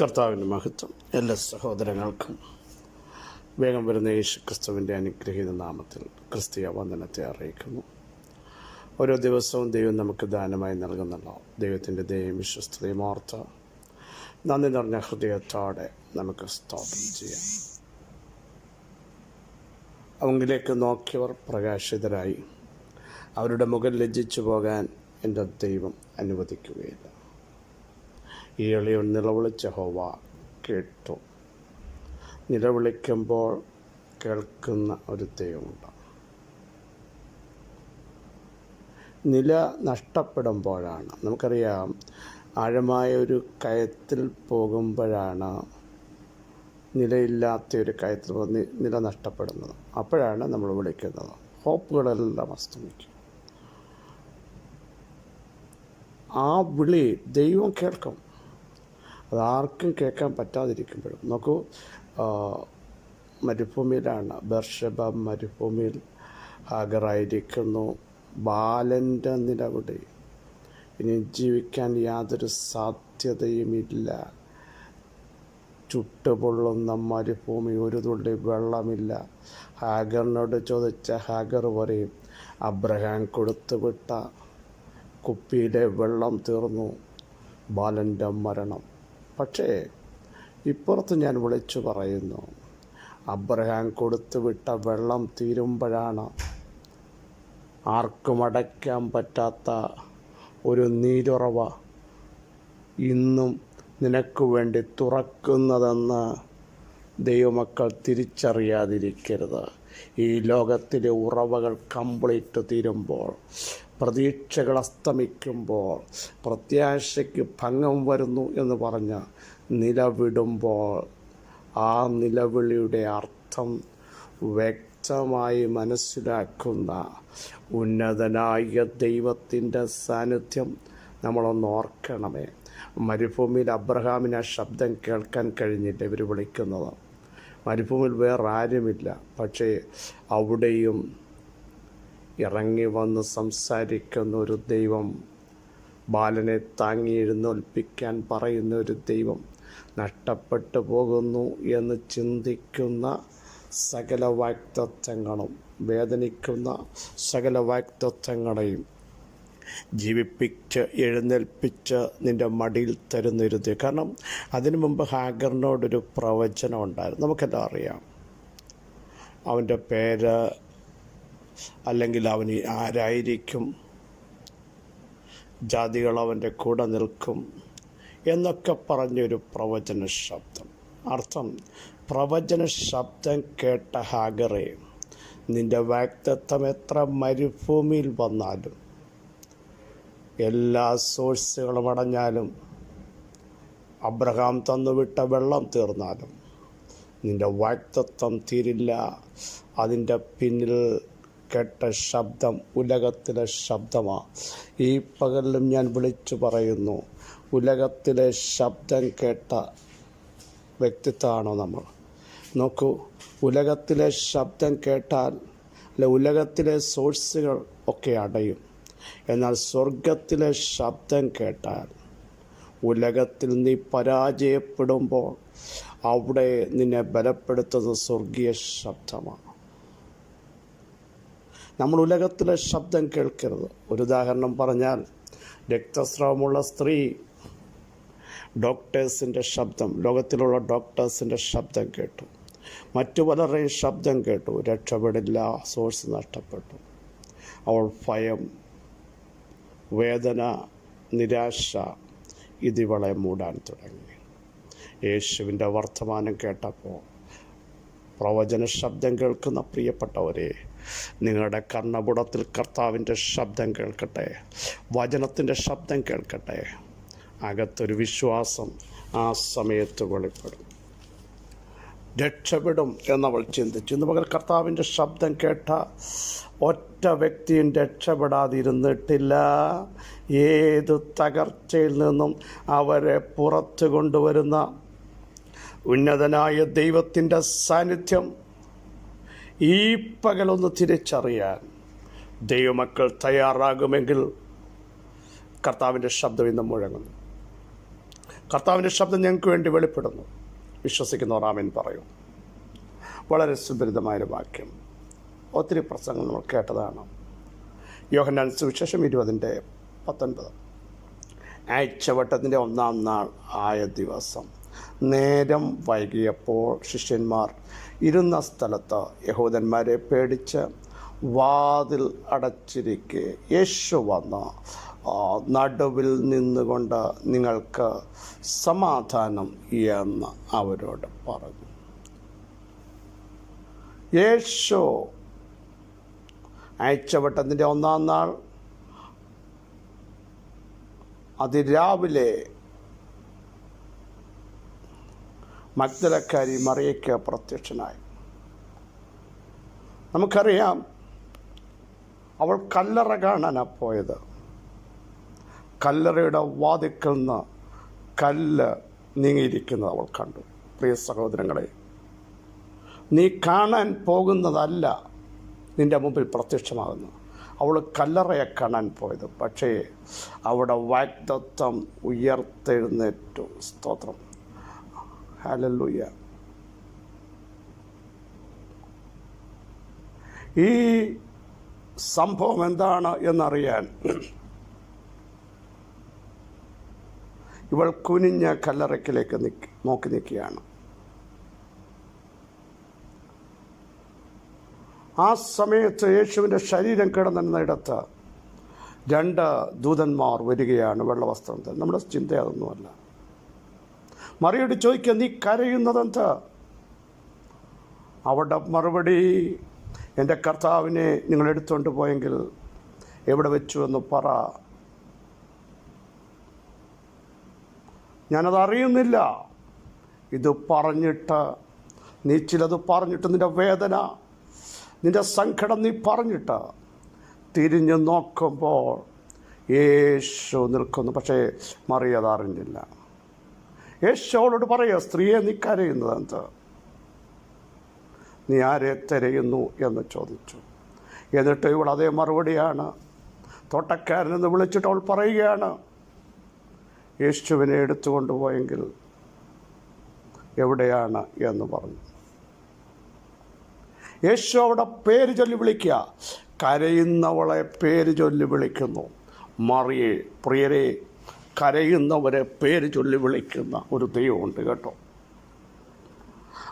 കർത്താവിന്റെ മഹത്വം എല്ലാ സഹോദരങ്ങൾക്കും വേഗം വരുന്ന യേശു ക്രിസ്തുവിന്റെ അനുഗ്രഹീത നാമത്തിൽ ക്രിസ്തീയ വന്ദനത്തെ അറിയിക്കുന്നു. ഓരോ ദിവസവും ദൈവം നമുക്ക് ദാനമായി നൽകുന്നല്ലോ. ദൈവത്തിന്റെ ദൈവം വിശ്വസ്തതയും ഓർത്ത് നന്ദി നിറഞ്ഞ ഹൃദയത്തോടെ നമുക്ക് സ്തോത്രം ചെയ്യാം. അവങ്കിലേക്ക് നോക്കിയവർ പ്രകാശിതരായി. അവരുടെ മുഖം ലജ്ജിച്ചു പോകാൻ എന്റെ ദൈവം അനുവദിക്കുകയില്ല. ഈ എളിയവൻ നിലവിളിച്ച ഹോവ കേട്ടു. നിലവിളിക്കുമ്പോൾ കേൾക്കുന്ന ഒരു ദൈവമുണ്ട് നില നഷ്ടപ്പെടുമ്പോഴാണ്. നമുക്കറിയാം ആഴമായ ഒരു കയത്തിൽ പോകുമ്പോഴാണ് നിലയില്ലാത്ത ഒരു കയത്തിൽ നി- നില നഷ്ടപ്പെടുന്നത്. അപ്പോഴാണ് നമ്മൾ വിളിക്കുന്നത്. ഹോപ്പുകളെല്ലാം അസ്തമിക്കും. ആ വിളി ദൈവം കേൾക്കും. അതാർക്കും കേൾക്കാൻ പറ്റാതിരിക്കുമ്പോഴും. നോക്കൂ മരുഭൂമിയിലാണ് ബർഷബ മരുഭൂമിയിൽ ഹാഗറായിരിക്കുന്നു ബാലന്റെ നിലവിടെ ഇനി ജീവിക്കാൻ യാതൊരു സാധ്യതയുമില്ല. ചുട്ടുപൊള്ളുന്ന മരുഭൂമി ഒരു തുള്ളി വെള്ളമില്ല. ഹാഗറിനോട് ചോദിച്ച ഹാഗർ പറയും അബ്രഹാം കൊടുത്തുവിട്ട കുപ്പിയിലെ വെള്ളം തീർന്നു. ബാലന്റെ മരണം. പക്ഷേ ഇപ്പുറത്ത് ഞാൻ വിളിച്ചു പറയുന്നു അബ്രഹാം കൊടുത്തു വിട്ട വെള്ളം തീരുമ്പോഴാണ് ആർക്കും അടയ്ക്കാൻ പറ്റാത്ത ഒരു നീരുറവ ഇന്നും നിനക്ക് വേണ്ടി തുറക്കുന്നതെന്ന് ദൈവമക്കൾ തിരിച്ചറിയാതിരിക്കരുത്. ഈ ലോകത്തിലെ ഉറവകൾ കംപ്ലീറ്റ് തീരുമ്പോൾ പ്രതീക്ഷകൾ അസ്തമിക്കുമ്പോൾ പ്രത്യാശയ്ക്ക് ഭംഗം വരുന്നു എന്ന് പറഞ്ഞ് നിലവിടുമ്പോൾ ആ നിലവിളിയുടെ അർത്ഥം വ്യക്തമായി മനസ്സിലാക്കുന്ന ഉന്നതനായ ദൈവത്തിന്റെ സാന്നിധ്യം നമ്മളൊന്ന് ഓർക്കണമേ. മരുഭൂമിയിൽ അബ്രഹാമിന് ആ ശബ്ദം കേൾക്കാൻ കഴിഞ്ഞില്ല ഇവർ വിളിക്കുന്നത്. മരുഭൂമിയിൽ വേറെ ആരുമില്ല. പക്ഷേ അവിടെയും ഇറങ്ങി വന്ന് സംസാരിക്കുന്ന ഒരു ദൈവം ബാലനെ താങ്ങി എഴുന്നേൽപ്പിക്കാൻ പറയുന്ന ഒരു ദൈവം നഷ്ടപ്പെട്ടു പോകുന്നു എന്ന് ചിന്തിക്കുന്ന സകല വാക്തത്വങ്ങളും വേദനിക്കുന്ന സകല വാക്തത്വങ്ങളെയും ജീവിപ്പിച്ച് എഴുന്നേൽപ്പിച്ച് നിന്റെ മടിയിൽ തരുന്നൊരു ദൈവം. കാരണം അതിനു മുമ്പ് ഹാഗറിനോടൊരു പ്രവചനം ഉണ്ടായിരുന്നു. നമുക്കെല്ലാം അറിയാം. അവന്റെ പേര് അല്ലെങ്കിൽ അവൻ ആരായിരിക്കും? ജാതികൾ അവന്റെ കൂടെ നിൽക്കും എന്നൊക്കെ പറഞ്ഞൊരു പ്രവചന ശബ്ദം. അർത്ഥം പ്രവചന ശബ്ദം കേട്ട ഹാഗറെ നിന്റെ വ്യക്തിത്വം എത്ര മരുഭൂമിയിൽ വന്നാലും എല്ലാ സോഴ്സുകളും അടഞ്ഞാലും അബ്രഹാം തന്നുവിട്ട വെള്ളം തീർന്നാലും നിന്റെ വാക്തത്വം തീരില്ല. അതിന്റെ പിന്നിൽ കേട്ട ശബ്ദം ഉലകത്തിലെ ശബ്ദമാണ് ഈ പകലിലും ഞാൻ വിളിച്ചു പറയുന്നു ഉലകത്തിലെ ശബ്ദം കേട്ട വ്യക്തിത്വമാണോ നമ്മൾ? നോക്കൂ ഉലകത്തിലെ ശബ്ദം കേട്ടാൽ അല്ലെ ഉലകത്തിലെ സോഴ്സുകൾ ഒക്കെ അടയും. എന്നാൽ സ്വർഗത്തിലെ ശബ്ദം കേട്ടാൽ ഉലകത്തിൽ നീ പരാജയപ്പെടുമ്പോൾ അവിടെ നിന്നെ ബലപ്പെടുത്തുന്നത് സ്വർഗീയ ശബ്ദമാണ് നമ്മൾ ഉലകത്തിലെ ശബ്ദം കേൾക്കരുത്. ഒരു ഉദാഹരണം പറഞ്ഞാൽ രക്തസ്രാവമുള്ള സ്ത്രീ ഡോക്ടേഴ്സിന്റെ ശബ്ദം ലോകത്തിലുള്ള ഡോക്ടേഴ്സിന്റെ ശബ്ദം കേട്ടു. മറ്റു പലരുടെയും ശബ്ദം കേട്ടു. രക്ഷപ്പെടില്ല സോഴ്സ് നഷ്ടപ്പെട്ടു. അവൾ ഭയം വേദന നിരാശ ഇതിവളെ മൂടാൻ തുടങ്ങി. യേശുവിന്റെ വർത്തമാനം കേട്ടപ്പോൾ പ്രവചന ശബ്ദം കേൾക്കുന്ന പ്രിയപ്പെട്ടവരെ നിങ്ങളുടെ കർണപുടത്തിൽ കർത്താവിന്റെ ശബ്ദം കേൾക്കട്ടെ. വചനത്തിന്റെ ശബ്ദം കേൾക്കട്ടെ. അകത്തൊരു വിശ്വാസം ആ സമയത്ത് വെളിപ്പെടും. രക്ഷപ്പെടും എന്നവൾ ചിന്തിച്ചു. ഇന്ന് പകൽ കർത്താവിന്റെ ശബ്ദം കേട്ട ഒറ്റ വ്യക്തിയും രക്ഷപ്പെടാതിരുന്നിട്ടില്ല. ഏത് തകർച്ചയിൽ നിന്നും അവരെ പുറത്തു കൊണ്ടുവരുന്ന ഉന്നതനായ ദൈവത്തിന്റെ സാന്നിധ്യം ഈ പകലൊന്ന് തിരിച്ചറിയാൻ ദൈവമക്കൾ തയ്യാറാകുമെങ്കിൽ കർത്താവിന്റെ ശബ്ദം ഇന്ന് മുഴങ്ങുന്നു. കർത്താവിന്റെ ശബ്ദം ഞങ്ങൾക്ക് വേണ്ടി വെളിപ്പെടുന്നു. വിശ്വസിക്കുന്നവർ ആമേൻ പറയും. വളരെ സുപരിതമായൊരു വാക്യം. ഒത്തിരി പ്രസംഗങ്ങൾ നമ്മൾ കേട്ടതാണ്. യോഹന്നാൻ സുവിശേഷം ഇരുപതിന്റെ പത്തൊൻപത്. ആഴ്ചവട്ടത്തിന്റെ ഒന്നാം നാൾ ആയ ദിവസം നേരം വൈകിയപ്പോൾ ശിഷ്യന്മാർ ഇരുന്ന സ്ഥലത്ത് യഹൂദന്മാരെ പേടിച്ച് വാതിൽ അടച്ചിരിക്കെ യേശു വന്ന്. നടുവിൽ നിന്നുകൊണ്ട് നിങ്ങൾക്ക് സമാധാനം എന്ന് അവരോട് പറഞ്ഞു. യേശു അയച്ചവട്ടത്തിന്റെ ഒന്നാം നാൾ അതിരാവിലെ മഗ്ദലക്കാരി മറിയയ്ക്ക് പ്രത്യക്ഷനായി. നമുക്കറിയാം അവൾ കല്ലറ കാണാനാണ് പോയത്. കല്ലറയുടെ വാതിക്കൽ നിന്ന് കല്ല് നീങ്ങിയിരിക്കുന്നത് അവൾ കണ്ടു. പ്രിയ സഹോദരങ്ങളെ നീ കാണാൻ പോകുന്നതല്ല നിന്റെ മുമ്പിൽ പ്രത്യക്ഷമാകുന്നു. അവൾ കല്ലറയെ കാണാൻ പോയത്. പക്ഷേ അവിടെ വാഗ്ദത്വം ഉയർത്തെഴുന്നേറ്റു. സ്തോത്രം. ഹലല്ലുയ്യ ഈ സംഭവം എന്താണ് എന്നറിയാൻ ഇവൾ കുനിഞ്ഞ കല്ലറയ്ക്കിലേക്ക് നിക്ക് നിൽക്കുകയാണ്. ആ സമയത്ത് യേശുവിന്റെ ശരീരം കിടന്നിടത്ത് രണ്ട് ദൂതന്മാർ വരികയാണ് വെള്ളവസ്ത്രം. നമ്മുടെ ചിന്ത അതൊന്നുമല്ല മറിയോട് ചോദിക്കുക നീ കരയുന്നതെന്ത്? അവിടെ മറുപടി എന്റെ കർത്താവിനെ നിങ്ങൾ എടുത്തുകൊണ്ട് പോയെങ്കിൽ എവിടെ വെച്ചു എന്ന് പറ. ഞാനത് അറിയുന്നില്ല ഇത് പറഞ്ഞിട്ട് നീ ചിലത് പറഞ്ഞിട്ട് നിന്റെ വേദന നിന്റെ സങ്കടം നീ പറഞ്ഞിട്ട് തിരിഞ്ഞു നോക്കുമ്പോൾ യേശു നിൽക്കുന്നു. പക്ഷേ മറിയത് അറിഞ്ഞില്ല യേശു അവളോട് പറയുക സ്ത്രീയെ നീ കരയുന്നത് എന്ത് നീ ആരെ തിരയുന്നു? എന്ന് ചോദിച്ചു. എന്നിട്ട് ഇവൾ അതേ മറുപടിയാണ് തോട്ടക്കാരനെന്ന് വിളിച്ചിട്ട് അവൾ പറയുകയാണ് യേശുവിനെ എടുത്തു കൊണ്ടുപോയെങ്കിൽ എവിടെയാണ്? എന്ന് പറഞ്ഞു. യേശു അവിടെ പേര് ചൊല്ലി വിളിക്കുക. കരയുന്നവളെ പേര് ചൊല്ലി വിളിക്കുന്നു. മറിയേ പ്രിയരെ കരയുന്നവരെ പേര് ചൊല്ലി വിളിക്കുന്ന ഒരു ദൈവമുണ്ട് കേട്ടോ.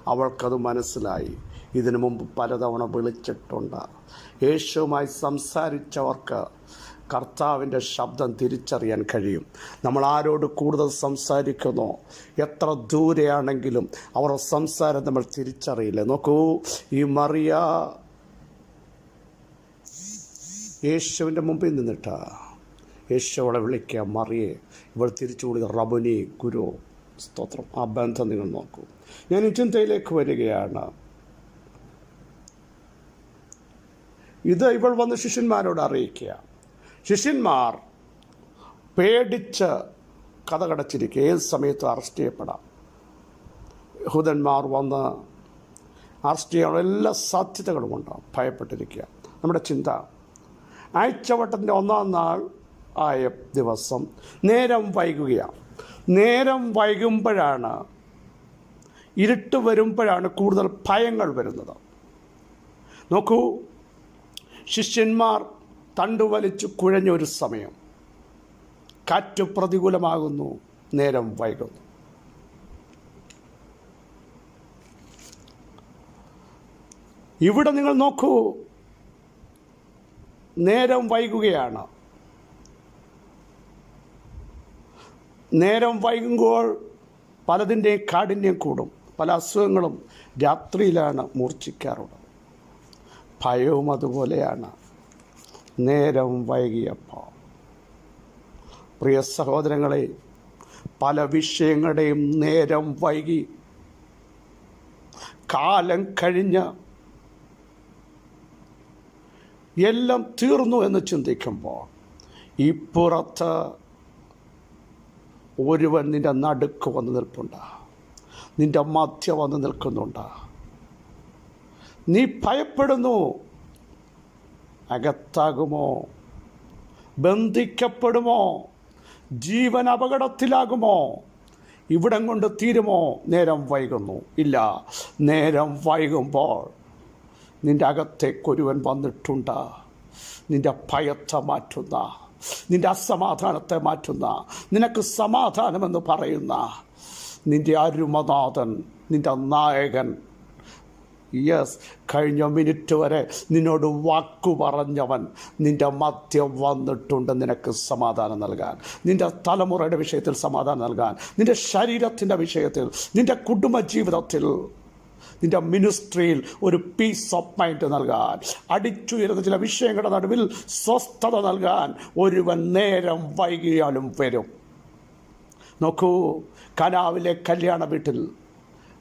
അവൾക്കത് മനസ്സിലായി. ഇതിനു മുമ്പ് പലതവണ വിളിച്ചിട്ടുണ്ട്. യേശുവുമായി സംസാരിച്ചവർക്ക് കർത്താവിന്റെ ശബ്ദം തിരിച്ചറിയാൻ കഴിയും. നമ്മൾ ആരോട് കൂടുതൽ സംസാരിക്കുന്നോ? എത്ര ദൂരെയാണെങ്കിലും അവരുടെ സംസാരം നമ്മൾ തിരിച്ചറിയില്ല. നോക്കൂ ഈ മറിയ യേശുവിന്റെ മുമ്പിൽ നിന്നിട്ട്. യേശു അവളെ വിളിക്കുക മറിയെ. ഇവൾ തിരിച്ചു വിളിക്കുക റബുനി ഗുരു സ്തോത്രം. ആ ബന്ധം നിങ്ങൾ നോക്കൂ. ഞാൻ ഈ ചിന്തയിലേക്ക് വരികയാണ്. ഇത് ഇവൾ വന്ന് ശിഷ്യന്മാരോട് അറിയിക്കുക. ശിഷ്യന്മാർ പേടിച്ച് കഥകടച്ചിരിക്കുക ഏത് സമയത്തും അറസ്റ്റ് ചെയ്യപ്പെടാം. യഹൂദന്മാർ വന്ന് അറസ്റ്റ് ചെയ്യാനുള്ള എല്ലാ സാധ്യതകളുമുണ്ട് ഭയപ്പെട്ടിരിക്കുക. നമ്മുടെ ചിന്ത. ആഴ്ചവട്ടത്തിന്റെ ഒന്നാം നാൾ ആയ ദിവസം. നേരം വൈകുകയാണ്. നേരം വൈകുമ്പോഴാണ് ഇരുട്ട് വരുമ്പോഴാണ് കൂടുതൽ ഭയങ്ങൾ വരുന്നത്. നോക്കൂ ശിഷ്യന്മാർ തണ്ടുവലിച്ച് കുഴഞ്ഞൊരു സമയം. കാറ്റ് പ്രതികൂലമാകുന്നു നേരം വൈകുന്നു. ഇവിടെ നിങ്ങൾ നോക്കൂ നേരം വൈകുകയാണ്. നേരം വൈകുമ്പോൾ പലതിന്റെയും കാഠിന്യം കൂടും. പല അസുഖങ്ങളും രാത്രിയിലാണ് മൂർച്ഛിക്കാറുള്ളത്. ഭയവും അതുപോലെയാണ് നേരം വൈകിയപ്പോൾ. പ്രിയ സഹോദരങ്ങളെ പല വിഷയങ്ങളുടെയും നേരം വൈകി. കാലം കഴിഞ്ഞ എല്ലാം തീർന്നു എന്ന് ചിന്തിക്കുമ്പോൾ ഇപ്പുറത്ത് ഒരുവൻ നിന്റെ നടുക്ക് വന്ന് നിൽപ്പുണ്ട്. നിന്റെ മധ്യ വന്ന് നിൽക്കുന്നുണ്ട്. നീ ഭയപ്പെടുന്നു. അകത്താകുമോ? ബന്ധിക്കപ്പെടുമോ? ജീവൻ അപകടത്തിലാകുമോ? ഇവിടം കൊണ്ട് തീരുമോ? നേരം വൈകുന്നു. ഇല്ല നേരം വൈകുമ്പോൾ നിന്റെ അകത്തേക്കൊരുവൻ വന്നിട്ടുണ്ട്. നിന്റെ ഭയത്തെ മാറ്റുന്ന. നിന്റെ അസമാധാനത്തെ മാറ്റുന്ന നിനക്ക് സമാധാനമെന്ന് പറയുന്ന നിന്റെ അരുമനാഥൻ നിന്റെ നായകൻ. യെസ് കഴിഞ്ഞ മിനിറ്റ് വരെ നിന്നോട് വാക്കു പറഞ്ഞവൻ നിന്റെ മദ്യം വന്നിട്ടുണ്ട് നിനക്ക് സമാധാനം നൽകാൻ. നിന്റെ തലമുറയുടെ വിഷയത്തിൽ സമാധാനം നൽകാൻ. നിന്റെ ശരീരത്തിന്റെ വിഷയത്തിൽ നിന്റെ കുടുംബജീവിതത്തിൽ നിന്റെ മിനിസ്ട്രിയിൽ ഒരു പീസ് ഓഫ് മൈൻഡ് നൽകാൻ. അടിച്ചുയരുന്ന ചില വിഷയങ്ങളുടെ നടുവിൽ സ്വസ്ഥത നൽകാൻ ഒരുവൻ നേരം വൈകിയാലും വരും. നോക്കൂ കനാവിലെ കല്യാണ വീട്ടിൽ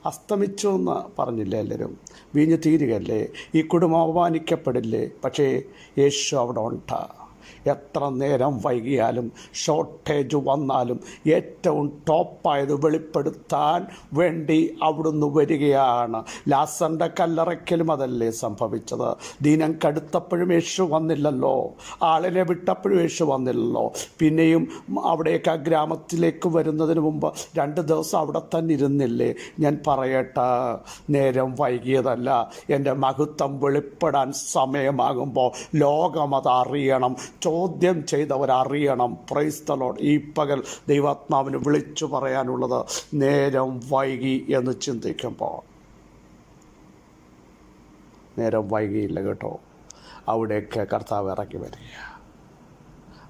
അസ്തമിച്ചു എന്ന് പറഞ്ഞില്ലേ എല്ലാവരും വീഞ്ഞു തീരുകയല്ലേ? ഈ കുടുംബം അപമാനിക്കപ്പെടില്ലേ? പക്ഷേ യേശു അവിടെ ഉണ്ട്. എത്ര നേരം വൈകിയാലും ഷോർട്ടേജ് വന്നാലും ഏറ്റവും ടോപ്പായത് വെളിപ്പെടുത്താൻ വേണ്ടി അവിടുന്ന് വരികയാണ്. ലാസറിന്റെ കല്ലറയ്ക്കലും അതല്ലേ സംഭവിച്ചത്? ദിനം കടുത്തപ്പോഴും യേശു വന്നില്ലല്ലോ. ആളിനെ വിട്ടപ്പോഴും യേശു വന്നില്ലല്ലോ. പിന്നെയും അവിടേക്ക് ആ ഗ്രാമത്തിലേക്ക് വരുന്നതിന് മുമ്പ് രണ്ട് ദിവസം അവിടെ തന്നെ ഇരുന്നില്ലേ? ഞാൻ പറയട്ടെ നേരം വൈകിയതല്ല. എന്റെ മഹത്വം വെളിപ്പെടാൻ സമയമാകുമ്പോൾ ലോകം അത് അറിയണം ചോദ്യം ചെയ്തവരറിയണം. പ്രൈസ്തലോട് ഈ പകൽ ദൈവാത്മാവിന് വിളിച്ചു പറയാനുള്ളത് നേരം വൈകി എന്ന് ചിന്തിക്കുമ്പോൾ. നേരം വൈകിയില്ല കേട്ടോ. അവിടെയൊക്കെ കർത്താവ് ഇറങ്ങി വരിക.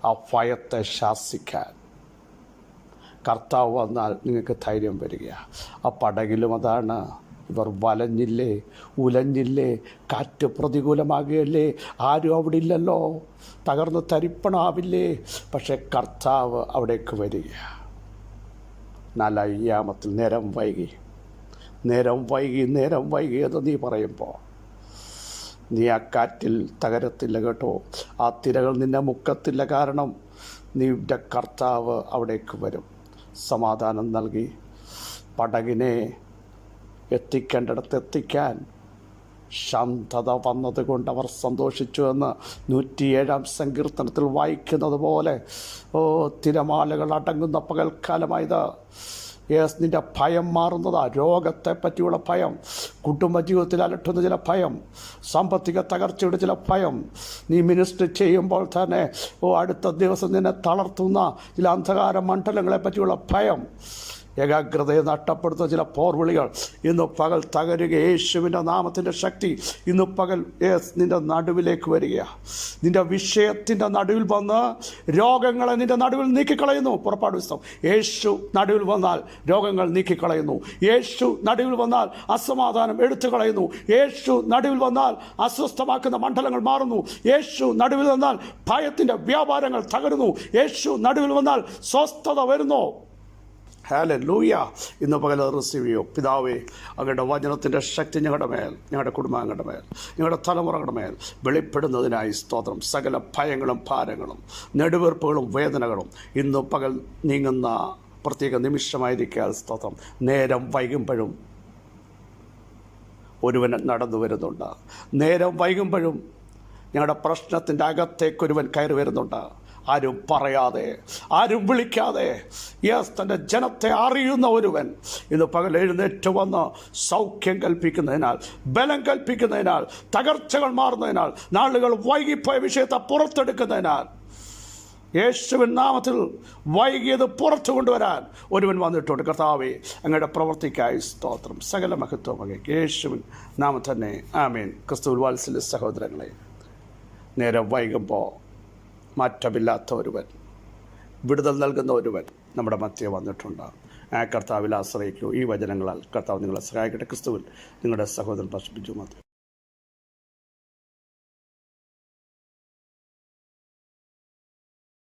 ആ ഭയത്തെ ശാസിക്കാൻ. കർത്താവ് വന്നാൽ നിങ്ങൾക്ക് ധൈര്യം വരിക. ആ പടകിലും അതാണ് ഇവർ വലഞ്ഞില്ലേ ഉലഞ്ഞില്ലേ കാറ്റ് പ്രതികൂലമാകുകയല്ലേ? ആരും അവിടെ ഇല്ലല്ലോ തകർന്ന് തരിപ്പണാവില്ലേ? പക്ഷേ കർത്താവ് അവിടേക്ക് വരിക. നാലായ്യാമത്തിൽ നേരം വൈകി. നേരം വൈകി നേരം വൈകി എന്ന് നീ പറയുമ്പോൾ നീ ആ കാറ്റിൽ തകരത്തില്ല കേട്ടോ. ആ തിരകൾ നിന്നെ മുക്കത്തില്ല. കാരണം നിന്റെ കർത്താവ് അവിടേക്ക് വരും. സമാധാനം നൽകി. പടകിനെ എത്തിക്കേണ്ടിടത്ത് എത്തിക്കാൻ ശാന്തത വന്നതുകൊണ്ട് അവർ സന്തോഷിച്ചു എന്ന് നൂറ്റിയേഴാം സങ്കീർത്തനത്തിൽ വായിക്കുന്നത് പോലെ ഓ തിരമാലകൾ അടങ്ങുന്ന പകൽക്കാലമായത്. യേസ് നിന്റെ ഭയം മാറുന്നതാ. രോഗത്തെ പറ്റിയുള്ള ഭയം കുടുംബജീവിതത്തിൽ അലട്ടുന്ന ചില ഭയം സാമ്പത്തിക തകർച്ചയുടെ ചില ഭയം. നീ മിനിസ്റ്റർ ചെയ്യുമ്പോൾ തന്നെ ഓ അടുത്ത ദിവസം നിന്നെ തളർത്തുന്ന ചില അന്ധകാര മണ്ഡലങ്ങളെ പറ്റിയുള്ള ഭയം. ഏകാഗ്രതയെ നഷ്ടപ്പെടുത്തുന്ന ചില പോർവിളികൾ. ഇന്ന് പകൽ തകരുക യേശുവിന്റെ നാമത്തിന്റെ ശക്തി. ഇന്ന് പകൽ നിന്റെ നടുവിലേക്ക് വരിക. നിന്റെ വിഷയത്തിന്റെ നടുവിൽ വന്ന് രോഗങ്ങളെ നിന്റെ നടുവിൽ നീക്കിക്കളയുന്നു. പുറപ്പാട് പുസ്തകം. യേശു നടുവിൽ വന്നാൽ രോഗങ്ങൾ നീക്കിക്കളയുന്നു. യേശു നടുവിൽ വന്നാൽ അസമാധാനം എടുത്തു കളയുന്നു യേശു നടുവിൽ വന്നാൽ അസ്വസ്ഥമാക്കുന്ന മണ്ഡലങ്ങൾ മാറുന്നു. യേശു നടുവിൽ വന്നാൽ ഭയത്തിന്റെ വ്യാപാരങ്ങൾ തകരുന്നു. യേശു നടുവിൽ വന്നാൽ സ്വസ്ഥത വരുന്നു. ഹാല ലൂയ ഇന്ന് പകൽ റിസീവ് ചെയ്യൂ. പിതാവേ അങ്ങയുടെ വചനത്തിന്റെ ശക്തി ഞങ്ങളുടെ മേൽ ഞങ്ങളുടെ കുടുംബാംഗങ്ങളുടെ മേൽ ഞങ്ങളുടെ തലമുറകളുടെ മേൽ വെളിപ്പെടുന്നതിനായി സ്തോത്രം. സകല ഭയങ്ങളും ഭാരങ്ങളും നെടുവീർപ്പുകളും വേദനകളും ഇന്ന് പകൽ നീങ്ങുന്ന പ്രത്യേക നിമിഷമായിരിക്കാൻ സ്തോത്രം. നേരം വൈകുമ്പോഴും ഒരുവൻ നടന്നു വരുന്നുണ്ട്. നേരം വൈകുമ്പോഴും ഞങ്ങളുടെ പ്രശ്നത്തിന്റെ അകത്തേക്കൊരുവൻ കയറി വരുന്നുണ്ട്. ആരും പറയാതെ ആരും വിളിക്കാതെ. യെസ് തന്റെ ജനത്തെ അറിയുന്ന ഒരുവൻ. ഇന്ന് പകൽ എഴുന്നേറ്റ് വന്ന് സൗഖ്യം കൽപ്പിക്കുന്നതിനാൽ ബലം കൽപ്പിക്കുന്നതിനാൽ തകർച്ചകൾ മാറുന്നതിനാൽ നാളുകൾ വൈകിപ്പോയ വിഷയത്തെ പുറത്തെടുക്കുന്നതിനാൽ യേശുവിൻ നാമത്തിൽ വൈകിയത് പുറത്തു കൊണ്ടുവരാൻ ഒരുവൻ വന്നിട്ടുണ്ട്. കർത്താവെ അങ്ങയുടെ പ്രവൃത്തിക്കായി സ്തോത്രം. സകല മഹത്വം യേശുവിൻ നാമം തന്നെ. ആമേൻ. ക്രിസ്തുവിൽ വാത്സല്യ സഹോദരങ്ങളെ നേരം വൈകുമ്പോൾ മാറ്റമില്ലാത്ത ഒരുവൻ വിടുതൽ നൽകുന്ന ഒരുവൻ നമ്മുടെ മധ്യ വന്നിട്ടുണ്ട്. ആ കർത്താവിൽ ആശ്രയിക്കൂ. ഈ വചനങ്ങളാൽ കർത്താവ് നിങ്ങളെ സഹായിക്കട്ടെ. ക്രിസ്തുവിൽ നിങ്ങളുടെ സഹോദരൻ പ്രശ്നിച്ചു മതി.